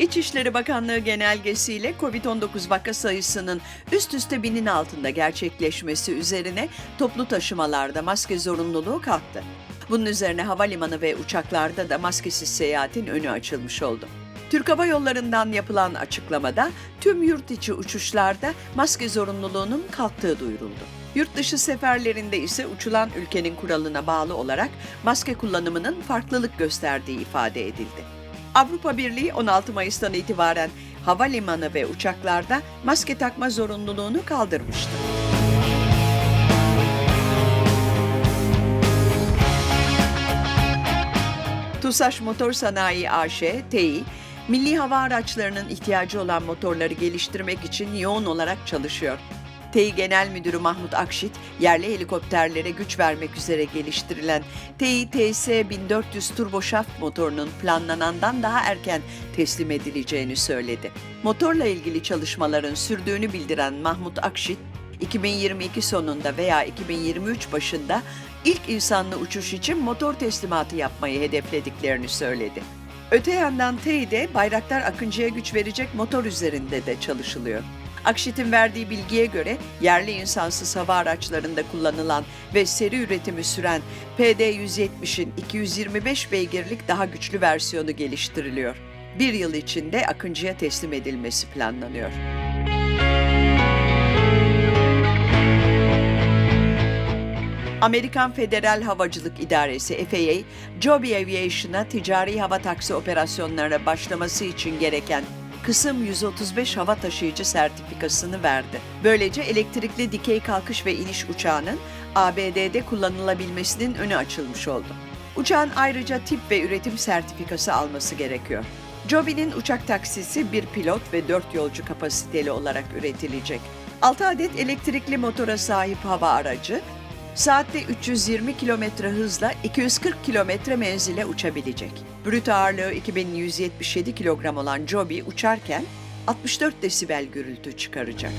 İçişleri Bakanlığı genelgesiyle COVID-19 vaka sayısının üst üste binin altında gerçekleşmesi üzerine toplu taşımalarda maske zorunluluğu kalktı. Bunun üzerine havalimanı ve uçaklarda da maskesiz seyahatin önü açılmış oldu. Türk Hava Yolları'ndan yapılan açıklamada tüm yurt içi uçuşlarda maske zorunluluğunun kalktığı duyuruldu. Yurt dışı seferlerinde ise uçulan ülkenin kuralına bağlı olarak maske kullanımının farklılık gösterdiği ifade edildi. Avrupa Birliği 16 Mayıs'tan itibaren havalimanı ve uçaklarda maske takma zorunluluğunu kaldırmıştı. TUSAŞ Motor Sanayi AŞ, TEİ, milli hava araçlarının ihtiyacı olan motorları geliştirmek için yoğun olarak çalışıyor. TEİ Genel Müdürü Mahmut Akşit, yerli helikopterlere güç vermek üzere geliştirilen TEİ TS1400 turboşaft motorunun planlanandan daha erken teslim edileceğini söyledi. Motorla ilgili çalışmaların sürdüğünü bildiren Mahmut Akşit, 2022 sonunda veya 2023 başında ilk insanlı uçuş için motor teslimatı yapmayı hedeflediklerini söyledi. Öte yandan TEİ'de Bayraktar Akıncı'ya güç verecek motor üzerinde de çalışılıyor. Akşit'in verdiği bilgiye göre yerli insansız hava araçlarında kullanılan ve seri üretimi süren PD-170'in 225 beygirlik daha güçlü versiyonu geliştiriliyor. Bir yıl içinde Akıncı'ya teslim edilmesi planlanıyor. Amerikan Federal Havacılık İdaresi FAA, Joby Aviation'a ticari hava taksi operasyonlarına başlaması için gereken kısım 135 hava taşıyıcı sertifikasını verdi. Böylece elektrikli dikey kalkış ve iniş uçağının ABD'de kullanılabilmesinin önü açılmış oldu. Uçağın ayrıca tip ve üretim sertifikası alması gerekiyor. Joby'nin uçak taksisi bir pilot ve 4 yolcu kapasiteli olarak üretilecek. 6 adet elektrikli motora sahip hava aracı, saatte 320 kilometre hızla 240 kilometre menzile uçabilecek. Brüt ağırlığı 2177 kilogram olan Joby uçarken 64 desibel gürültü çıkaracak.